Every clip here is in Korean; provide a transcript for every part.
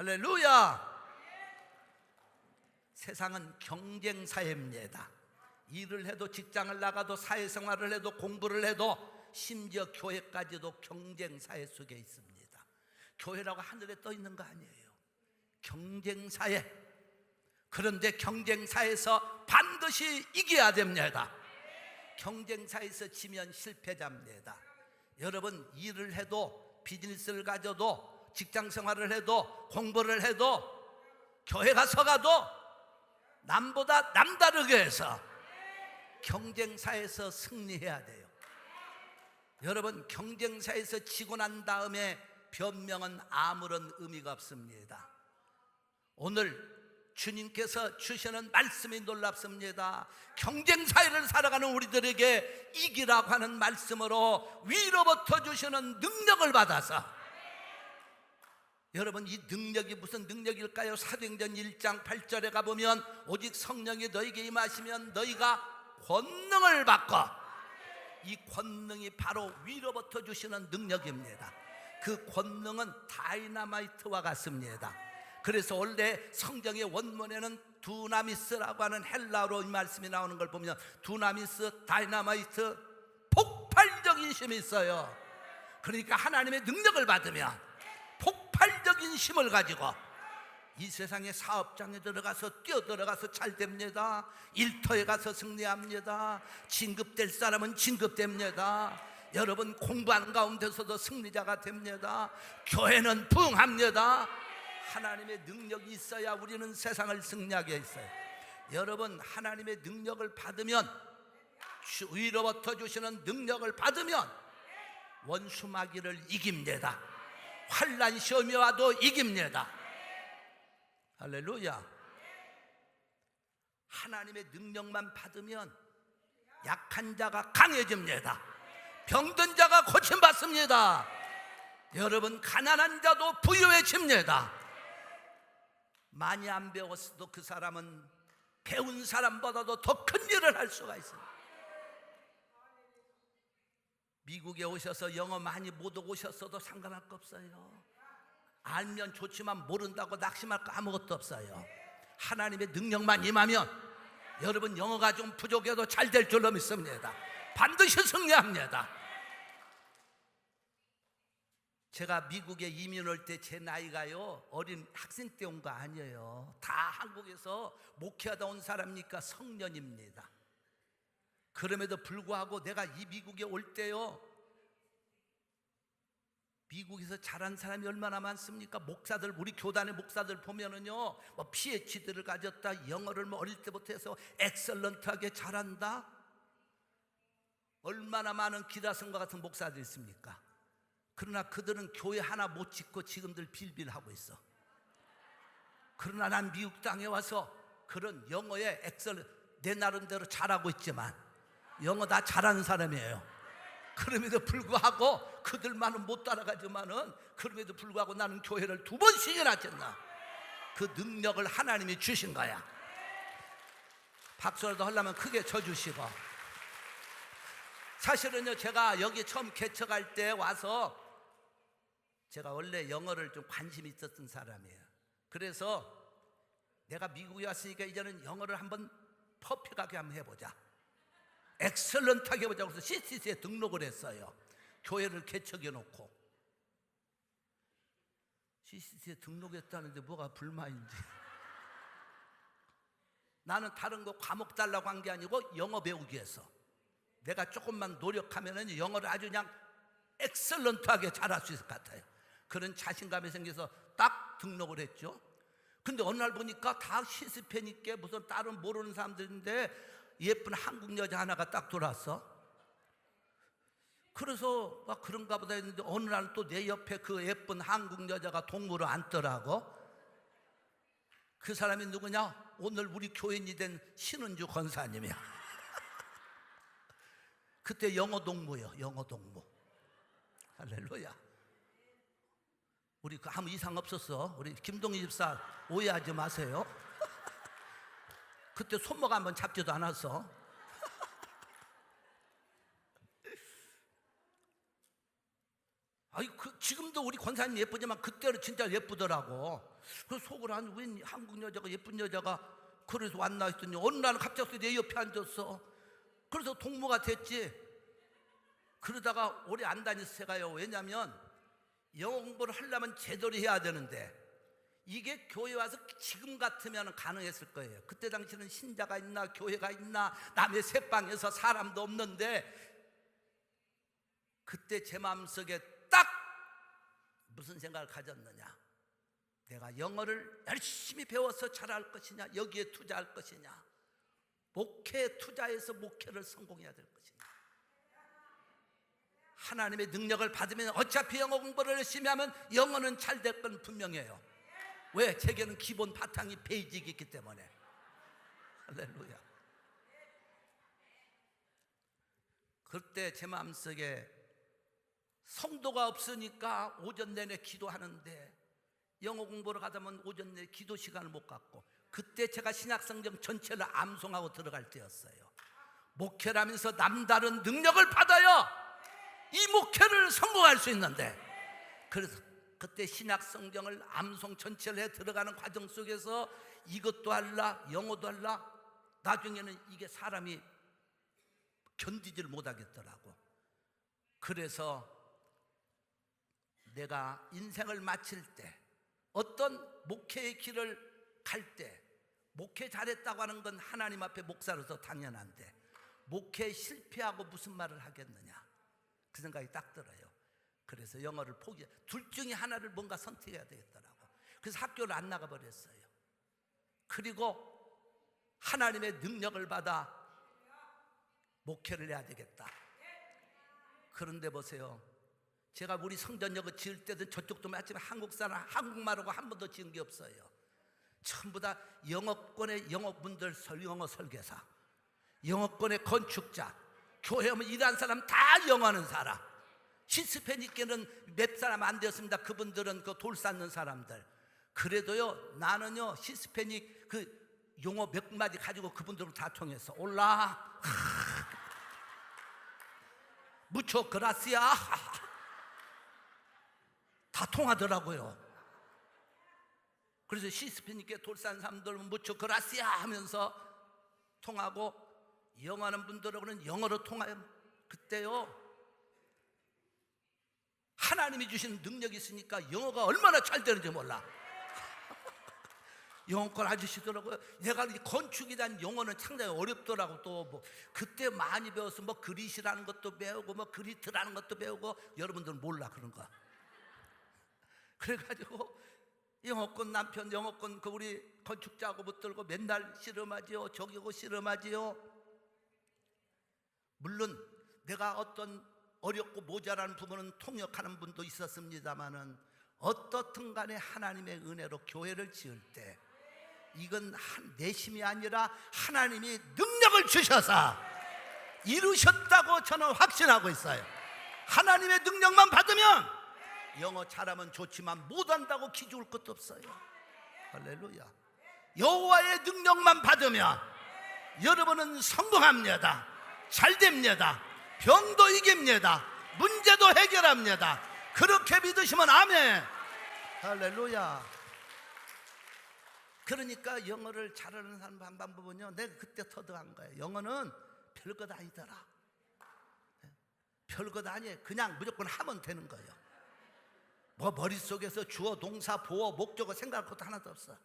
할렐루야. 세상은 경쟁 사회입니다. 일을 해도 직장을 나가도 사회생활을 해도 공부를 해도 심지어 교회까지도 경쟁 사회 속에 있습니다. 교회라고 하늘에 떠 있는 거 아니에요. 경쟁 사회. 그런데 경쟁 사회에서 반드시 이겨야 됩니다. 경쟁 사회에서 지면 실패자입니다. 여러분 일을 해도 비즈니스를 가져도 직장 생활을 해도 공부를 해도 교회 가서 가도 남보다 남다르게 해서 경쟁사에서 승리해야 돼요. 여러분 경쟁사에서 지고 난 다음에 변명은 아무런 의미가 없습니다. 오늘 주님께서 주시는 말씀이 놀랍습니다. 경쟁 사회를 살아가는 우리들에게 이기라고 하는 말씀으로 위로부터 주시는 능력을 받아서 여러분 이 능력이 무슨 능력일까요? 사도행전 1장 8절에 가보면 오직 성령이 너에게 임하시면 너희가 권능을 받고 이 권능이 바로 위로부터 주시는 능력입니다. 그 권능은 다이나마이트와 같습니다. 그래서 원래 성경의 원문에는 두나미스라고 하는 헬라어로 이 말씀이 나오는 걸 보면 두나미스, 다이나마이트, 폭발적인 힘이 있어요. 그러니까 하나님의 능력을 받으면 인 힘을 가지고 이 세상의 사업장에 들어가서 뛰어 들어가서 잘 됩니다. 일터에 가서 승리합니다. 진급될 사람은 진급됩니다. 여러분 공부하는 가운데서도 승리자가 됩니다. 교회는 부흥합니다. 하나님의 능력이 있어야 우리는 세상을 승리하게 있어요. 여러분 하나님의 능력을 받으면 주- 위로부터 주시는 능력을 받으면 원수 마귀를 이깁니다. 환란 시험이 와도 이깁니다. 할렐루야. 하나님의 능력만 받으면 약한 자가 강해집니다. 병든 자가 고침받습니다. 여러분 가난한 자도 부유해집니다. 많이 안 배웠어도 그 사람은 배운 사람보다도 더 큰 일을 할 수가 있어요. 미국에 오셔서 영어 많이 못 오셨어도 상관할 거 없어요. 알면 좋지만 모른다고 낙심할 거 아무것도 없어요. 하나님의 능력만 임하면 여러분 영어가 좀 부족해도 잘 될 줄로 믿습니다. 반드시 승리합니다. 제가 미국에 이민 올 때 제 나이가요 어린 학생 때 온 거 아니에요. 다 한국에서 목회하다 온 사람이니까 성년입니다. 그럼에도 불구하고 내가 이 미국에 올 때요 미국에서 자란 사람이 얼마나 많습니까? 목사들 우리 교단의 목사들 보면은요 뭐 PhD를 가졌다 영어를 뭐 어릴 때부터 해서 엑설런트하게 잘한다 얼마나 많은 기다성과 같은 목사들이 있습니까? 그러나 그들은 교회 하나 못 짓고 지금들 빌빌하고 있어. 그러나 난 미국 땅에 와서 그런 영어에 엑셀 내 나름대로 잘하고 있지만 영어 다 잘하는 사람이에요. 그럼에도 불구하고 그들만은 못 따라가지만은 그럼에도 불구하고 나는 교회를 두 번씩이나 졌나. 그 능력을 하나님이 주신 거야. 박수라도 하려면 크게 쳐주시고. 사실은요, 제가 여기 처음 개척할 때 와서 제가 원래 영어를 좀 관심이 있었던 사람이에요. 그래서 내가 미국에 왔으니까 이제는 영어를 한번 퍼펙하게 한번 해보자. 엑셀런트하게 해보자. 그래서 CCC에 등록을 했어요. 교회를 개척해 놓고. CCC에 등록했다는데 뭐가 불만인지. 나는 다른 거 과목 달라고 한 게 아니고 영어 배우기 위해서. 내가 조금만 노력하면 영어를 아주 그냥 엑셀런트하게 잘할 수 있을 것 같아요. 그런 자신감이 생겨서 딱 등록을 했죠. 근데 어느 날 보니까 다 있게 무슨 다른 모르는 사람들인데 예쁜 한국 여자 하나가 딱 들어왔어. 그래서 막 그런가 보다 했는데 어느 날 또 내 옆에 그 예쁜 한국 여자가 동무로 앉더라고. 그 사람이 누구냐? 오늘 우리 교인이 된 신은주 권사님이야. 그때 영어 동무요, 영어 동무. 할렐루야. 우리 그 아무 이상 없었어. 우리 김동희 집사 오해하지 마세요. 그때 손목 한번 잡지도 않았어. 아이 그 지금도 우리 권사님 예쁘지만 그때는 진짜 예쁘더라고. 그 속을 한 웬 한국 여자가 예쁜 여자가 그래서 왔나 했더니 어느 날은 갑자기 내 옆에 앉았어. 그래서 동무가 됐지. 그러다가 오래 안 다녔어요. 가요. 왜냐면 영어 공부를 하려면 제대로 해야 되는데 이게 교회 와서 지금 같으면 가능했을 거예요. 그때 당시는 신자가 있나 교회가 있나 남의 새방에서 사람도 없는데 그때 제 마음속에 딱 무슨 생각을 가졌느냐? 내가 영어를 열심히 배워서 잘할 것이냐? 여기에 투자할 것이냐? 목회 투자해서 목회를 성공해야 될 것이냐? 하나님의 능력을 받으면 어차피 영어 공부를 열심히 하면 영어는 잘 될 건 분명해요. 왜? 제게는 기본 바탕이 베이직이 있기 때문에. 할렐루야. 그때 제 마음속에 성도가 없으니까 오전 내내 기도하는데 영어 공부를 가다 보면 오전 내내 기도 시간을 못 갖고 그때 제가 신약성경 전체를 암송하고 들어갈 때였어요. 목회라면서 남다른 능력을 받아요. 이 목회를 성공할 수 있는데 그래서 그때 신약 성경을 암송 전체를 해 들어가는 과정 속에서 이것도 할라 영어도 할라. 나중에는 이게 사람이 견디지를 못하겠더라고. 그래서 내가 인생을 마칠 때 어떤 목회의 길을 갈 때 목회 잘했다고 하는 건 하나님 앞에 목사로서 당연한데 목회 실패하고 무슨 말을 하겠느냐? 그 생각이 딱 들어요. 그래서 영어를 포기, 둘 중에 하나를 뭔가 선택해야 되겠더라고. 그래서 학교를 안 나가 버렸어요. 그리고 하나님의 능력을 받아 목회를 해야 되겠다. 그런데 보세요. 제가 우리 성전역을 지을 때도 저쪽도 마지막 한국 사람 한국말하고 한 번도 지은 게 없어요. 전부 다 영어권의 영어분들 설 영어 설계사, 영어권의 건축자, 교회 오면 일하는 사람 다 영어하는 사람. 히스패닉계는 몇 사람 안 되었습니다. 그분들은 그 돌 쌓는 사람들. 그래도요, 나는요, 히스패닉 그 용어 몇 마디 가지고 그분들을 다 통해서 올라. 무초 그라시아. 다 통하더라고요. 그래서 히스패닉계 돌 쌓는 사람들은 무초 그라시아 하면서 통하고 영어하는 분들하고는 영어로 통하요. 그때요. 하나님이 주신 능력이 있으니까 영어가 얼마나 잘 되는지 몰라. 영어권 아저씨더라고요. 내가 이 건축에 대한 영어는 상당히 어렵더라고 또 뭐 그때 많이 배워서 뭐 그릿이라는 것도 배우고 뭐 그리트라는 것도 배우고 여러분들은 몰라 그런 거. 그래가지고 영어권 남편 영어권 그 우리 건축자하고 붙들고 맨날 씨름하지요. 저기고 씨름하지요. 물론 내가 어떤 어렵고 모자란 부분은 통역하는 분도 있었습니다만은 어떻든 간에 하나님의 은혜로 교회를 지을 때 이건 한 내심이 아니라 하나님이 능력을 주셔서 이루셨다고 저는 확신하고 있어요. 하나님의 능력만 받으면 영어 잘하면 좋지만 못한다고 기죽을 것도 없어요. 할렐루야. 여호와의 능력만 받으면 여러분은 성공합니다. 잘 됩니다. 병도 이깁니다. 문제도 해결합니다. 그렇게 믿으시면 아멘. 할렐루야. 그러니까 영어를 잘하는 사람 한 방법은요. 내가 그때 터득한 거예요. 영어는 별것 아니더라. 별것 아니에요. 그냥 무조건 하면 되는 거예요. 뭐 머릿속에서 주어, 동사, 보어, 목적어 생각할 것도 하나도 없어.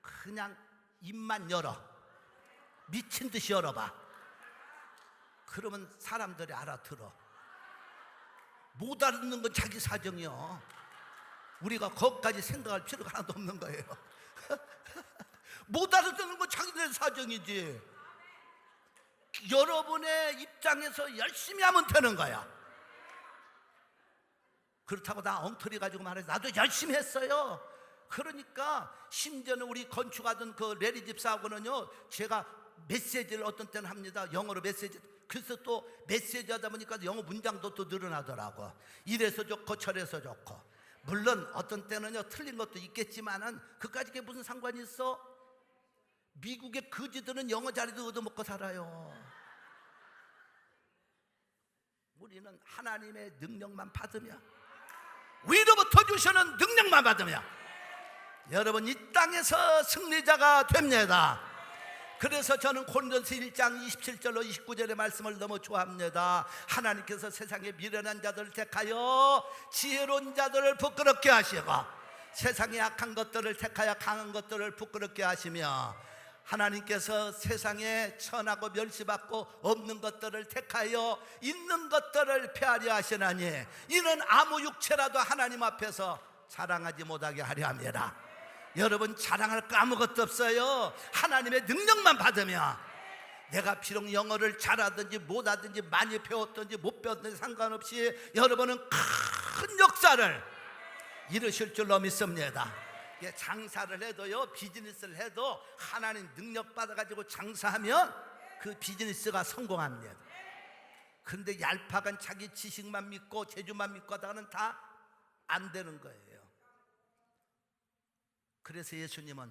그냥 입만 열어. 미친 듯이 열어봐. 그러면 사람들이 알아들어. 못 알아듣는 건 자기 사정이요. 우리가 거기까지 생각할 필요가 하나도 없는 거예요. 못 알아듣는 건 자기들 사정이지. 여러분의 입장에서 열심히 하면 되는 거야. 그렇다고 나 엉터리 가지고 말해. 나도 열심히 했어요. 그러니까 심지어는 우리 건축하던 그 레리 집사하고는요, 제가 메시지를 어떤 때는 합니다. 영어로 메시지. 그래서 또 메시지 하다 보니까 영어 문장도 또 늘어나더라고. 이래서 좋고 저래서 좋고. 물론 어떤 때는요, 틀린 것도 있겠지만은 그까지 게 무슨 상관이 있어? 미국의 거지들은 영어 자리도 얻어먹고 살아요. 우리는 하나님의 능력만 받으면 위로부터 주시는 능력만 받으며 여러분 이 땅에서 승리자가 됩니다. 그래서 저는 고린도서 1장 27절로 29절의 말씀을 너무 좋아합니다. 하나님께서 세상에 미련한 자들을 택하여 지혜로운 자들을 부끄럽게 하시고 세상에 약한 것들을 택하여 강한 것들을 부끄럽게 하시며 하나님께서 세상에 천하고 멸시받고 없는 것들을 택하여 있는 것들을 폐하려 하시나니 이는 아무 육체라도 하나님 앞에서 자랑하지 못하게 하려 함이라. 여러분 자랑할 거 아무것도 없어요. 하나님의 능력만 받으면 내가 비록 영어를 잘하든지 못하든지 많이 배웠든지 못 배웠든지 상관없이 여러분은 큰 역사를 이루실 줄로 믿습니다. 예, 장사를 해도요, 비즈니스를 해도 하나님 능력 받아가지고 장사하면 그 비즈니스가 성공합니다. 그런데 얄팍한 자기 지식만 믿고 재주만 믿고 하다가는 다 안 되는 거예요. 그래서 예수님은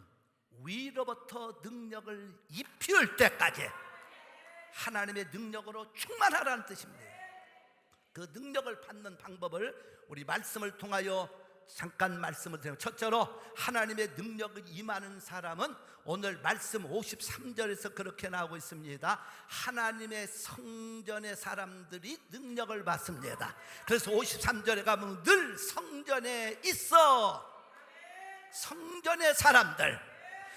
위로부터 능력을 입힐 때까지 하나님의 능력으로 충만하라는 뜻입니다. 그 능력을 받는 방법을 우리 말씀을 통하여 잠깐 말씀을 드리면 첫째로 하나님의 능력이 임하는 사람은 오늘 말씀 53절에서 그렇게 나오고 있습니다. 하나님의 성전의 사람들이 능력을 받습니다. 그래서 53절에 가면 늘 성전에 있어 성전의 사람들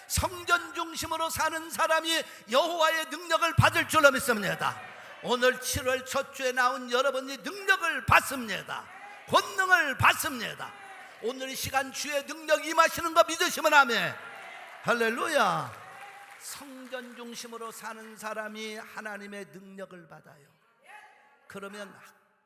성전 중심으로 사는 사람이 여호와의 능력을 받을 줄로 믿습니다. 오늘 7월 첫 주에 나온 여러분이 능력을 받습니다. 권능을 받습니다. 오늘 이 시간 주의 능력 임하시는 거 믿으시면 아멘. 할렐루야. 성전 중심으로 사는 사람이 하나님의 능력을 받아요. 그러면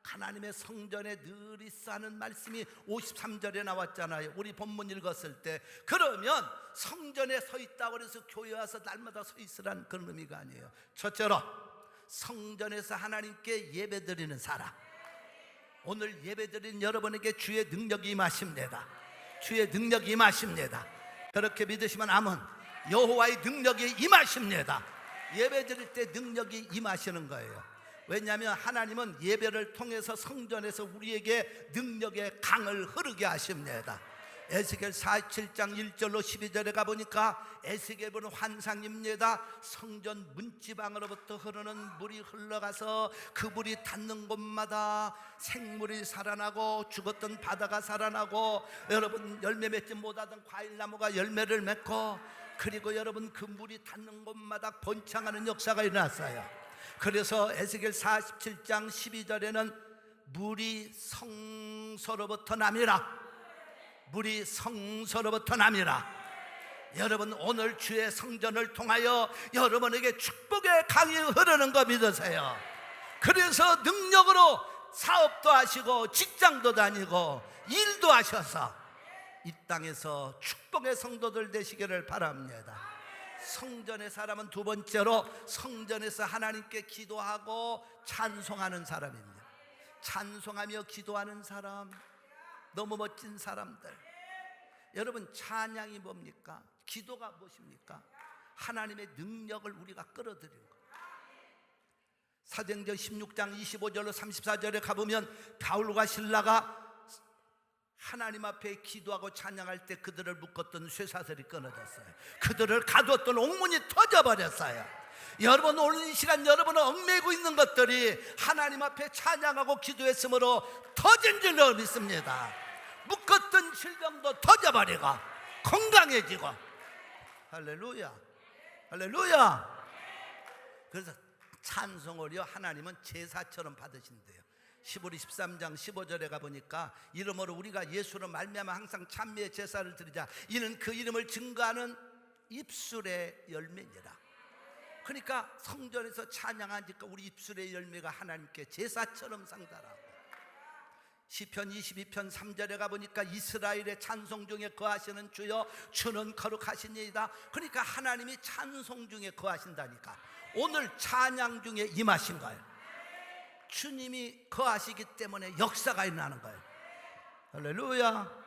하나님의 성전에 늘 있사는 말씀이 53절에 나왔잖아요. 우리 본문 읽었을 때 그러면 성전에 서 있다고 해서 교회 와서 날마다 서 있으란 그런 의미가 아니에요. 첫째로 성전에서 하나님께 예배 드리는 사람. 오늘 예배 드린 여러분에게 주의 능력이 임하십니다. 주의 능력이 임하십니다. 그렇게 믿으시면 아멘. 여호와의 능력이 임하십니다. 예배 드릴 때 능력이 임하시는 거예요. 왜냐하면 하나님은 예배를 통해서 성전에서 우리에게 능력의 강을 흐르게 하십니다. 에스겔 47장 1절로 12절에 가보니까 에스겔 보는 환상입니다. 성전 문지방으로부터 흐르는 물이 흘러가서 그 물이 닿는 곳마다 생물이 살아나고 죽었던 바다가 살아나고 여러분 열매 맺지 못하던 과일나무가 열매를 맺고 그리고 여러분 그 물이 닿는 곳마다 번창하는 역사가 일어났어요. 그래서 에스겔 47장 12절에는 물이 성서로부터 남이라. 물이 성서로부터 남이라. 여러분 오늘 주의 성전을 통하여 여러분에게 축복의 강이 흐르는 거 믿으세요. 그래서 능력으로 사업도 하시고 직장도 다니고 일도 하셔서 이 땅에서 축복의 성도들 되시기를 바랍니다 성전의 사람은 두 번째로 성전에서 하나님께 기도하고 찬송하는 사람입니다 찬송하며 기도하는 사람 너무 멋진 사람들. 여러분 찬양이 뭡니까? 기도가 무엇입니까? 하나님의 능력을 우리가 끌어들이는 거. 사도행전 16장 25절로 34절에 가보면 바울과 신라가 하나님 앞에 기도하고 찬양할 때 그들을 묶었던 쇠사슬이 끊어졌어요. 그들을 가두었던 옥문이 터져버렸어요. 여러분 오늘 이 시간 여러분은 얽매고 있는 것들이 하나님 앞에 찬양하고 기도했으므로 터진 줄로 믿습니다. 묶었던 질병도 터져버리고 건강해지고 할렐루야 할렐루야 그래서 찬송을요 하나님은 제사처럼 받으신대요 15리 13장 15절에 가보니까 이름으로 우리가 예수로 말미암아 항상 찬미의 제사를 드리자. 이는 그 이름을 증거하는 입술의 열매니라. 그러니까 성전에서 찬양하니까 우리 입술의 열매가 하나님께 제사처럼 상달하고. 시편 22편 3절에 가보니까 이스라엘의 찬송 중에 거하시는 주여 주는 거룩하시니이다. 그러니까 하나님이 찬송 중에 거하신다니까. 오늘 찬양 중에 임하신 거예요 주님이 거하시기 때문에 역사가 일어나는 거예요. 할렐루야.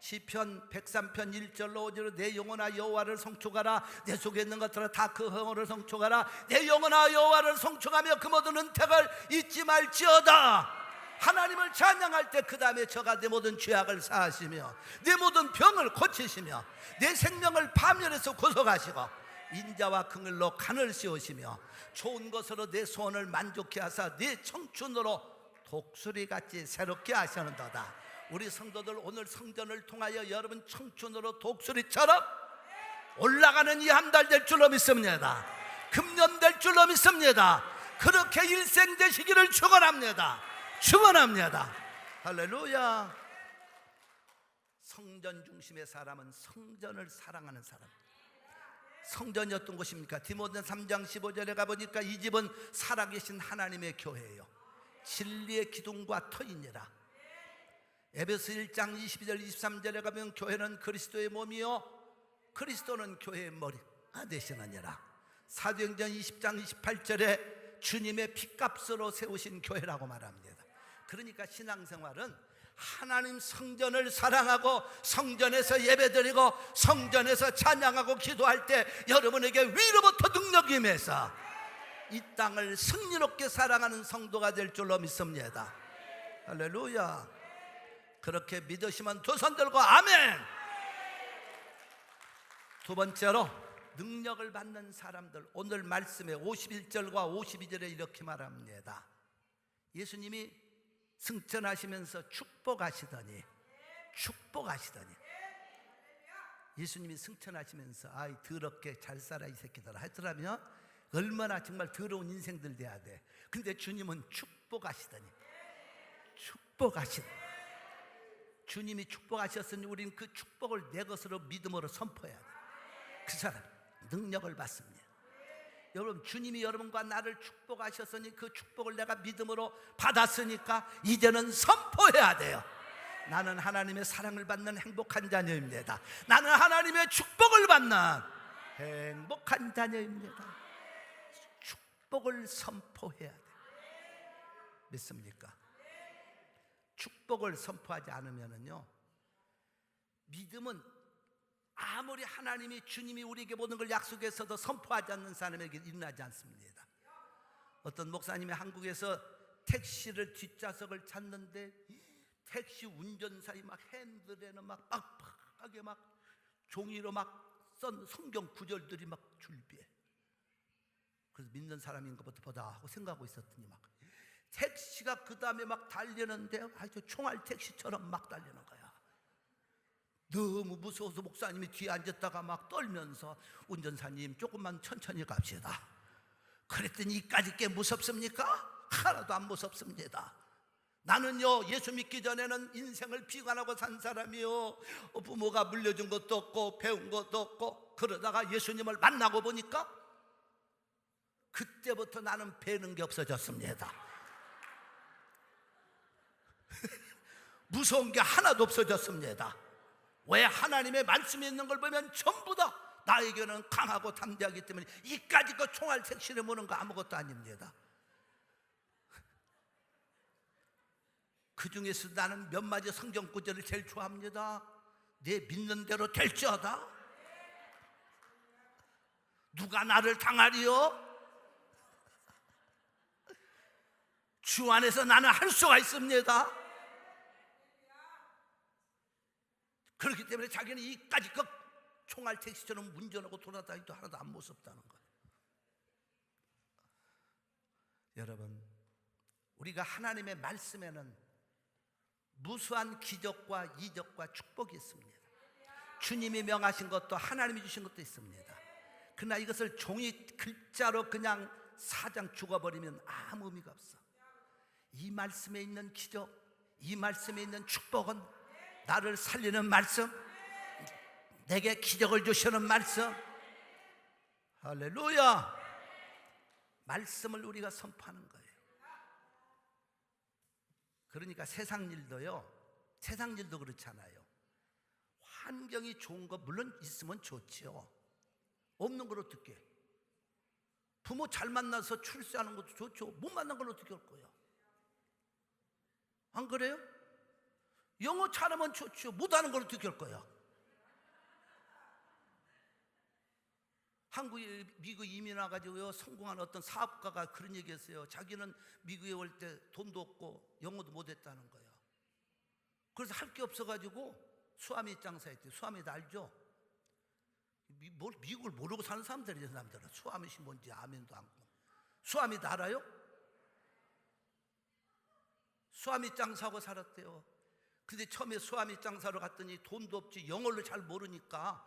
시편 103편 1절로 5절로 내 영혼아 여호와를 성축하라. 내 속에 있는 것들아 다그 흥을 성축하라. 내 영혼아 여호와를 성축하며 그 모든 은택을 잊지 말지어다. 하나님을 찬양할 때 그 다음에 저가 내 모든 죄악을 사하시며 내 모든 병을 고치시며 내 생명을 파멸해서 고속하시고 인자와 긍을로 간을 씌우시며 좋은 것으로 내 소원을 만족케 하사 내 청춘으로 독수리같이 새롭게 하시는도다. 우리 성도들 오늘 성전을 통하여 여러분 청춘으로 독수리처럼 올라가는 이 한 달 될 줄로 믿습니다. 금년 될 줄로 믿습니다. 그렇게 일생 되시기를 축원합니다. 축원합니다. 할렐루야. 성전 중심의 사람은 성전을 사랑하는 사람 성전이 어떤 곳입니까? 디모데 3장 15절에 가보니까 이 집은 살아계신 하나님의 교회예요. 진리의 기둥과 터이니라. 에베소 1장 22절 23절에 가면 교회는 그리스도의 몸이요 그리스도는 교회의 머리가 되시느니라. 사도행전 20장 28절에 주님의 피값으로 세우신 교회라고 말합니다. 그러니까 신앙생활은 하나님 성전을 사랑하고 성전에서 예배드리고 성전에서 찬양하고 기도할 때 여러분에게 위로부터 능력이 임해서 이 땅을 승리롭게 사랑하는 성도가 될 줄로 믿습니다. 할렐루야. 그렇게 믿으시면 두 손 들고 아멘. 두 번째로 능력을 받는 사람들 오늘 말씀에 51절과 52절에 이렇게 말합니다. 예수님이 승천하시면서 축복하시더니 축복하시더니 예수님이 승천하시면서 아이 더럽게 잘 살아 이 새끼들아 하더라면 얼마나 정말 더러운 인생들 돼야 돼 근데 주님은 축복하시더니 축복하시더니 주님이 축복하셨으니 우리는 그 축복을 내 것으로 믿음으로 선포해야 돼. 그 사람 능력을 받습니다. 여러분 주님이 여러분과 나를 축복하셨으니 그 축복을 내가 믿음으로 받았으니까 이제는 선포해야 돼요. 나는 하나님의 사랑을 받는 행복한 자녀입니다. 나는 하나님의 축복을 받는 행복한 자녀입니다. 축복을 선포해야 돼. 믿습니까? 축복을 선포하지 않으면은요 믿음은 아무리 하나님이 주님이 우리에게 모든 걸 약속했어도 선포하지 않는 사람에게 일어나지 않습니다. 어떤 목사님이 한국에서 택시를 뒷좌석을 찾는데 택시 운전사이 막 핸들에는 막 빡빡하게 막 종이로 막 썬 성경 구절들이 막 줄비해. 그래서 믿는 사람인 것부터 보다 하고 생각하고 있었더니 막 택시가 그 다음에 막 달리는데 아주 총알 택시처럼 막 달리는 거야. 너무 무서워서 목사님이 뒤에 앉았다가 막 떨면서 운전사님 조금만 천천히 갑시다. 그랬더니 이까지 게 무섭습니까? 하나도 안 무섭습니다. 나는요 예수 믿기 전에는 인생을 비관하고 산 사람이요 어, 부모가 물려준 것도 없고 배운 것도 없고 그러다가 예수님을 만나고 보니까 그때부터 나는 배는 게 없어졌습니다. 무서운 게 하나도 없어졌습니다. 왜 하나님의 말씀이 있는 걸 보면 전부 다 나에게는 강하고 담대하기 때문에 이까지 그 총알 택시를 무는 거 아무것도 아닙니다. 그 중에서 나는 몇 마디 성경 구절을 제일 좋아합니다. 내 믿는 대로 될지어다. 누가 나를 당하리요? 주 안에서 나는 할 수가 있습니다. 그렇기 때문에 자기는 이까지 그 총알 택시처럼 운전하고 돌아다니도 하나도 안 무섭다는 거예요. 여러분, 우리가 하나님의 말씀에는 무수한 기적과 이적과 축복이 있습니다. 주님이 명하신 것도 하나님이 주신 것도 있습니다. 그러나 이것을 종이 글자로 그냥 사장 죽어버리면 아무 의미가 없어. 이 말씀에 있는 기적, 이 말씀에 있는 축복은 나를 살리는 말씀, 내게 기적을 주시는 말씀. 할렐루야. 말씀을 우리가 선포하는 거예요. 그러니까 세상 일도요. 세상 일도 그렇잖아요. 환경이 좋은 거 물론 있으면 좋지요. 없는 걸 어떻게? 부모 잘 만나서 출세하는 것도 좋죠. 못 만난 걸 어떻게 할 거야? 안 그래요? 영어 잘하면 좋죠. 못하는 걸 어떻게 할 거야? 한국에 미국 이민 와가지고요 성공한 어떤 사업가가 그런 얘기했어요. 자기는 미국에 올 때 돈도 없고 영어도 못했다는 거예요. 그래서 할 게 없어가지고 수아미 장사했대. 수아미 알죠? 미, 뭘, 미국을 모르고 사는 사람들이죠, 사람들은. 수아미시 뭔지 아멘도 않고. 수아미 알아요? 수아미 장사하고 살았대요. 근데 처음에 수아미 장사로 갔더니 돈도 없지 영어를 잘 모르니까.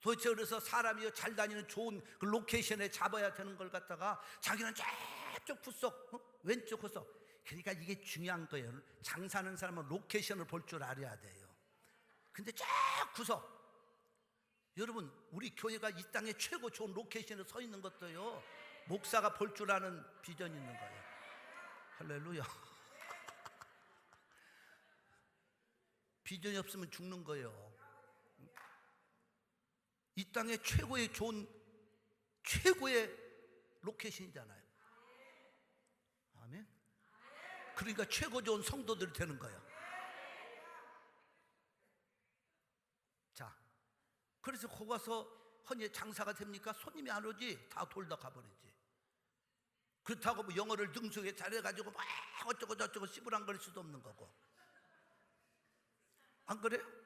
도대체 그래서 사람이 잘 다니는 좋은 그 로케이션에 잡아야 되는 걸 갖다가 자기는 저쪽 구석 어? 왼쪽 구석. 그러니까 이게 중요한 거예요. 장사하는 사람은 로케이션을 볼 줄 알아야 돼요. 근데 저 구석. 여러분 우리 교회가 이 땅에 최고 좋은 로케이션에 서 있는 것도요 목사가 볼 줄 아는 비전이 있는 거예요. 할렐루야 비전이 없으면 죽는 거예요 이 땅의 최고의 좋은 최고의 로케이션이잖아요. 아멘. 그러니까 최고 좋은 성도들이 되는 거예요. 자, 그래서 거기 가서 헌예 장사가 됩니까? 손님이 안 오지 다 돌다 가버리지. 그렇다고 뭐 영어를 능숙하게 잘해가지고 막 어쩌고 저쩌고 씨부랑거릴 수도 없는 거고. 안 그래요?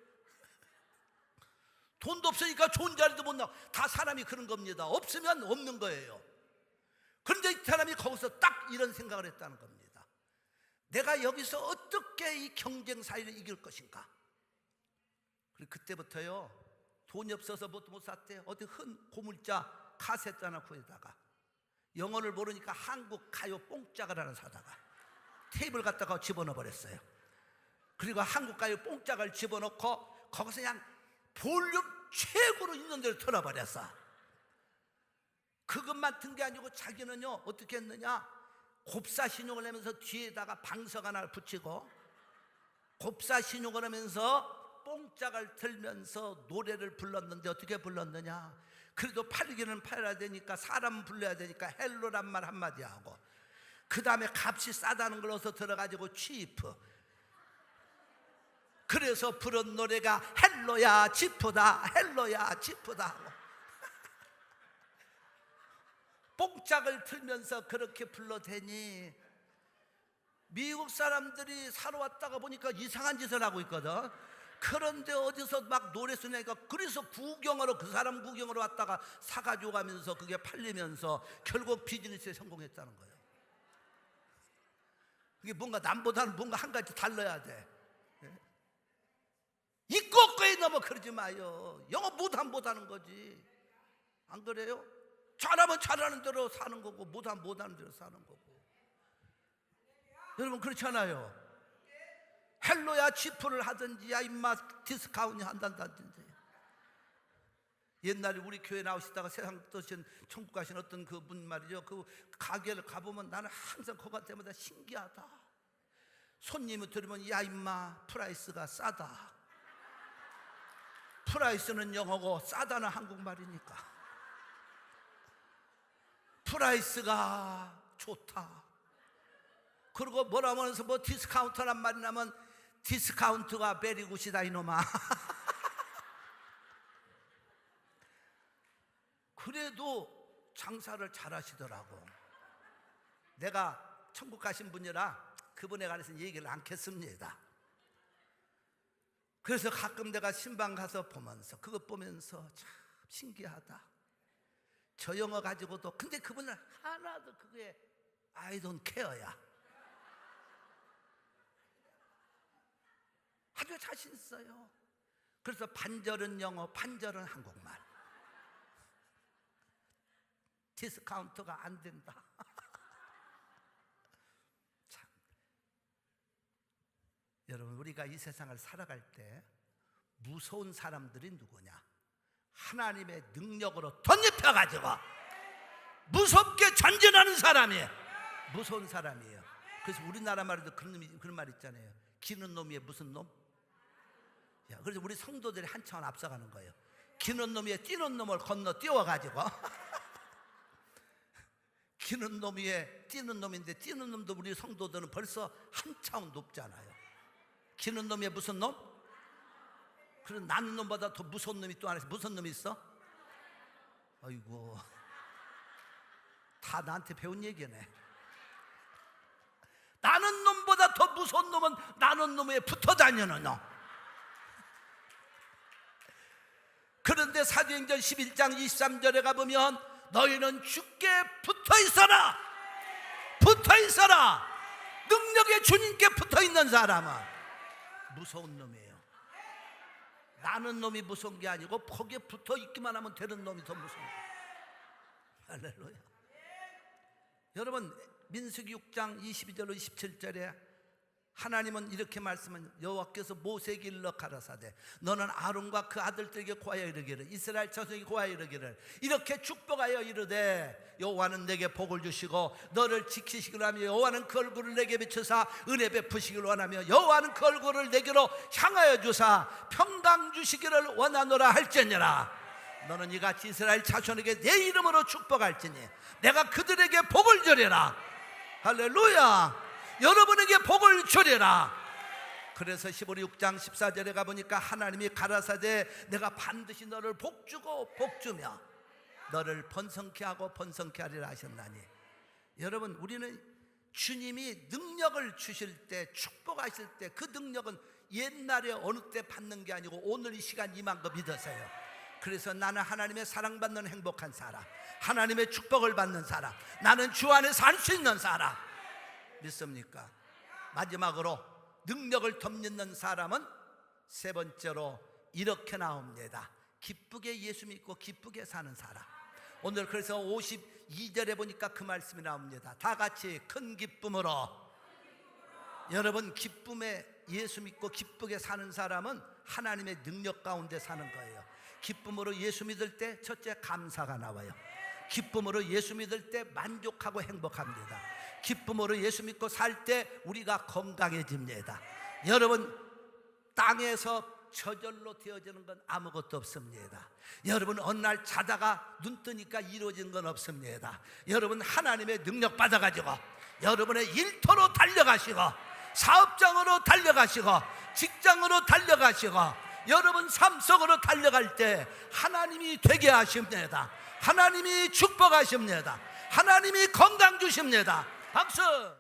돈도 없으니까 좋은 자리도 못 나와. 다 사람이 그런 겁니다. 없으면 없는 거예요. 그런데 이 사람이 거기서 딱 이런 생각을 했다는 겁니다. 내가 여기서 어떻게 이 경쟁 사회를 이길 것인가? 그리고 그때부터요, 돈이 없어서 못, 못 샀대. 어디 흔 고물자 카세트 하나 구해다가 영어를 모르니까 한국 가요 뽕짝을 하나 사다가 테이블 갖다가 집어넣어 버렸어요. 그리고 한국 가요 뽕짝을 집어넣고 거기서 그냥 볼륨 최고로 있는 대로 틀어버렸어. 그것만 든게 아니고 자기는요 어떻게 했느냐? 곱사 신용을 하면서 뒤에다가 방석 하나를 붙이고 곱사 신용을 하면서 뽕짝을 틀면서 노래를 불렀는데 어떻게 불렀느냐? 그래도 팔기는 팔아야 되니까 사람 불러야 되니까 헬로란 말 한마디 하고 그 다음에 값이 싸다는 걸 어서 들어가지고 치프 그래서 부른 노래가 헬로야 지프다 헬로야 지프다. 뽕짝을 틀면서 그렇게 불러대니 미국 사람들이 사러 왔다가 보니까 이상한 짓을 하고 있거든. 그런데 어디서 막 노래 쓰니까 그래서 구경하러 그 사람 구경하러 왔다가 사가지고 가면서 그게 팔리면서 결국 비즈니스에 성공했다는 거예요. 그게 뭔가 남보다는 뭔가 한 가지 달라야 돼 있고 없고에 넘어 그러지 마요. 영어 못하면 못하는 거지. 안 그래요? 잘하면 잘하는 대로 사는 거고 못하면 못하는 대로 사는 거고. 여러분 그렇잖아요. 헬로야 지프를 하든지 야 임마 디스카운트 한단다든지. 옛날에 우리 교회 나오시다가 세상 떠신 천국 가신 어떤 그분 말이죠. 그 가게를 가보면 나는 항상 거가 때마다 신기하다. 손님이 들으면 야 임마 프라이스가 싸다. 프라이스는 영어고 싸다는 한국말이니까. 프라이스가 좋다. 그리고 뭐라 하면서 뭐 디스카운트란 말이 나면 디스카운트가 베리굿이다 이놈아. 그래도 장사를 잘 하시더라고. 내가 천국 가신 분이라 그분에 관해서 얘기를 않겠습니다 그래서 가끔 내가 신방 가서 보면서 그것 보면서 참 신기하다. 저 영어 가지고도 근데 그분은 하나도 그게 I don't care야. 아주 자신 있어요. 그래서 반절은 영어, 반절은 한국말. 디스카운트가 안 된다. 여러분 우리가 이 세상을 살아갈 때 무서운 사람들이 누구냐? 하나님의 능력으로 덧입혀 가지고 무섭게 전진하는 사람이에요. 무서운 사람이에요. 그래서 우리나라 말에도 그런 그런 말 있잖아요. 기는 놈이 무슨 놈? 야, 그래서 우리 성도들이 한참 앞서가는 거예요. 기는 놈이 뛰는 놈을 건너 뛰어 가지고 기는 놈이 뛰는 놈인데 뛰는 놈도 우리 성도들은 벌써 한참 높잖아요. 기는 놈이 무슨 놈? 그런 나는 놈보다 더 무서운 놈이 또 있어. 무슨 놈이 있어? 아이고 다 나한테 배운 얘기네. 나는 놈보다 더 무서운 놈은 나는 놈에 붙어 다니는 놈. 그런데 사도행전 11장 23절에 가보면 너희는 죽게 붙어 있어라. 붙어 있어라. 능력의 주님께 붙어 있는 사람은 무서운 놈이에요. 나는 놈이 무서운 게 아니고 거기에 붙어 있기만 하면 되는 놈이 더 무서운 거예요. 할렐루야. 여러분 민수기 6장 22절로 27절에 하나님은 이렇게 말씀은 여호와께서 모세에게 일러 가라사대. 너는 아론과 그 아들들에게 고하여 이르기를 이스라엘 자손에게 고하여 이르기를 이렇게 축복하여 이르되 여호와는 내게 복을 주시고 너를 지키시기로 하며 여호와는 그 얼굴을 내게 비추사 은혜 베푸시기를 원하며 여호와는 그 얼굴을 내게로 향하여 주사 평강 주시기를 원하노라 할지니라. 너는 이같이 이스라엘 자손에게 내 이름으로 축복할지니 내가 그들에게 복을 주리라. 할렐루야 여러분에게 복을 주리라. 그래서 15장 14절에 가보니까 하나님이 가라사대 내가 반드시 너를 복주고 복주며 너를 번성케 하고 번성케 하리라 하셨나니. 여러분 우리는 주님이 능력을 주실 때 축복하실 때 그 능력은 옛날에 어느 때 받는 게 아니고 오늘 이 시간 거 믿으세요. 그래서 나는 하나님의 사랑받는 행복한 사람 하나님의 축복을 받는 사람 나는 주 안에 살수 있는 사람 믿습니까? 마지막으로 능력을 덧입는 사람은 세 번째로 이렇게 나옵니다. 기쁘게 예수 믿고 기쁘게 사는 사람. 오늘 그래서 52절에 보니까 그 말씀이 나옵니다. 다 같이 큰 기쁨으로 여러분 기쁨에 예수 믿고 기쁘게 사는 사람은 하나님의 능력 가운데 사는 거예요. 기쁨으로 예수 믿을 때 첫째 감사가 나와요. 기쁨으로 예수 믿을 때 만족하고 행복합니다. 기쁨으로 예수 믿고 살 때 우리가 건강해집니다. 여러분 땅에서 저절로 되어지는 건 아무것도 없습니다. 여러분 어느 날 자다가 눈 뜨니까 이루어진 건 없습니다. 여러분 하나님의 능력 받아가지고 여러분의 일터로 달려가시고 사업장으로 달려가시고 직장으로 달려가시고 여러분 삶 속으로 달려갈 때 하나님이 되게 하십니다. 하나님이 축복하십니다. 하나님이 건강 주십니다. 박수!